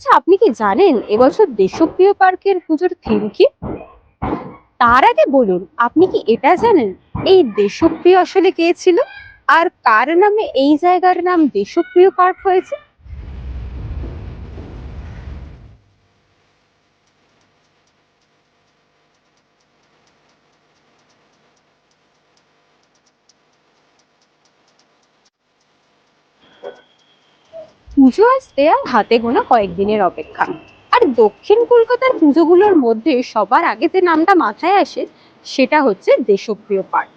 আচ্ছা আপনি কি জানেন এবছর দেশপ্রিয় পার্কের পুজোর থিম কি? তার আগে বলুন, আপনি কি এটা জানেন? এই দেশপ্রিয় আসলে কে ছিল? আর কার নামে এই জায়গার নাম দেশপ্রিয় পার্ক হয়েছে? পুজো আসতে আর হাতে গোনা কয়েকদিনের অপেক্ষা। আর দক্ষিণ কলকাতার পুজোগুলোর মধ্যে সবার আগে যে নামটা মাথায় আসে, সেটা হচ্ছে দেশপ্রিয় পার্ক।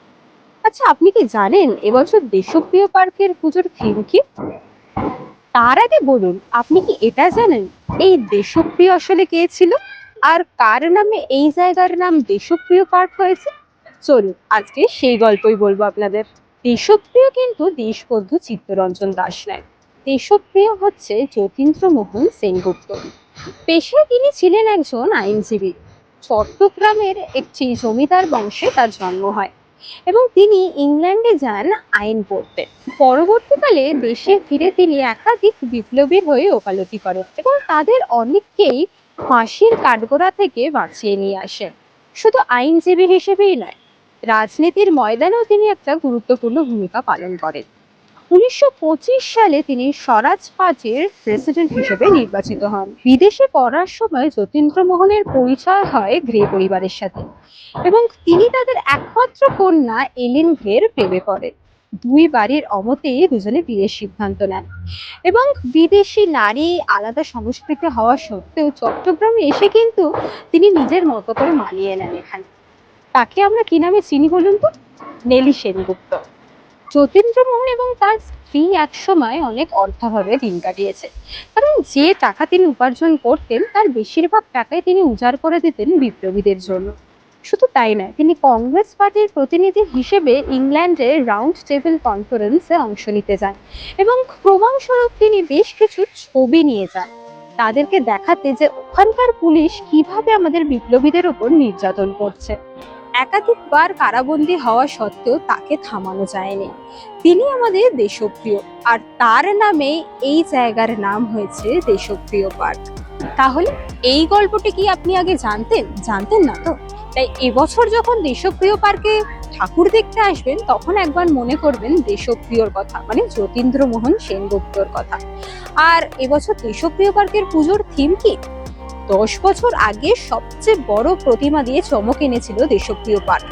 আচ্ছা আপনি কি জানেন এবছর দেশপ্রিয় পার্কের পুজোর থিম কি? তার আগে বলুন, আপনি কি এটা জানেন? এই দেশপ্রিয় আসলে কে ছিল? আর কার নামে এই জায়গার নাম দেশপ্রিয় পার্ক হয়েছে? চলুন, আজকে সেই গল্পই বলব আপনাদের। দেশপ্রিয় কিন্তু দেশবন্ধু চিত্তরঞ্জন দাস নেয় দেশপ্রিয় হচ্ছে যতীন্দ্রমোহন সেনগুপ্ত। পেশায় তিনি ছিলেন একজন আইনজীবী। চট্টগ্রামের একটি জমিদার বংশে তার জন্ম হয় এবং তিনি ইংল্যান্ডে যান আইন পড়তে। পরবর্তীকালে দেশে ফিরে তিনি একাধিক বিপ্লবীর হয়ে ওকালতি করেন এবং তাদের অনেককেই ফাঁসির কাঠগোড়া থেকে বাঁচিয়ে নিয়ে আসেন শুধু আইনজীবী হিসেবেই নয়, রাজনীতির ময়দানেও তিনি একটা গুরুত্বপূর্ণ ভূমিকা পালন করেন। উনিশশো পঁচিশ সালে তিনি স্বরাজ পার্টির প্রেসিডেন্ট হিসেবে নির্বাচিত হন। বিদেশে পড়ার সময় যতীন্দ্রমোহনের পরিচয় হয় গ্রে পরিবারের সাথে এবং তিনি তাদের একমাত্র কন্যা এলিন গ্রের প্রেমে পড়েন দুই বাড়ির অমতেই দুজনে বিয়ের সিদ্ধান্ত নেন এবং বিদেশি নারী আলাদা সংস্কৃতি হওয়া সত্ত্বেও চট্টগ্রামে এসে কিন্তু তিনি নিজের মতো করে মানিয়ে নেন এখানে। তাকে আমরা কি নামে চিনি বলুন তো? নেলি সেনগুপ্ত। যতীন্দ্রমোহন এবং তার স্ত্রী একসময় অনেক অর্থাভাবে দিন কাটিয়েছে। কারণ যে টাকা তিনি উপার্জন করতেন, তার বেশিরভাগ টাকাই তিনি উজাড় করে দিতেন বিপ্লবীদের জন্য। শুধু তাই নয়, তিনি কংগ্রেস পার্টির প্রতিনিধি হিসেবে ইংল্যান্ডে রাউন্ড টেবিল কনফারেন্সে অংশ নিতে যান এবং প্রমাণস্বরূপ তিনি বেশ কিছু ছবি নিয়ে যান। তাদেরকে দেখাতে যে ওখানকার পুলিশ কীভাবে আমাদের বিপ্লবীদের ওপর নির্যাতন করছে। একাধিকবার কারাবন্দী হওয়া সত্ত্বেও তাকে থামানো যায়নি। তিনি আমাদের দেশপ্রিয়, আর তার নামে এই জায়গার নাম হয়েছে দেশপ্রিয় পার্ক। তাহলে এই গল্পটি কি আপনি আগে জানতেন? জানতেন না তো? তাই এবছর যখন দেশপ্রিয় পার্কে ঠাকুর দেখতে আসবেন, তখন একবার মনে করবেন দেশপ্রিয়র কথা মানে যতীন্দ্রমোহন সেনগুপ্তর কথা। আর এবছর দেশপ্রিয় পার্কের পুজোর থিম কি? দশ বছর আগে সবচেয়ে বড় প্রতিমা দিয়ে চমক এনেছিল দেশপ্রিয় পার্ক।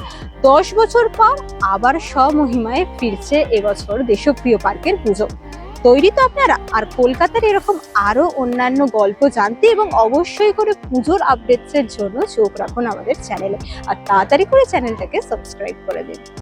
দশ বছর পর আবার স্বমহিমায় ফিরছে এবছর দেশপ্রিয় পার্কের পুজো। তৈরি তো আপনারা, আর কলকাতার এরকম আরও অন্যান্য গল্প জানতে এবং অবশ্যই করে পুজোর আপডেটসের জন্য চোখ রাখুন আমাদের চ্যানেলে আর তাড়াতাড়ি করে চ্যানেলটাকে সাবস্ক্রাইব করে দিন।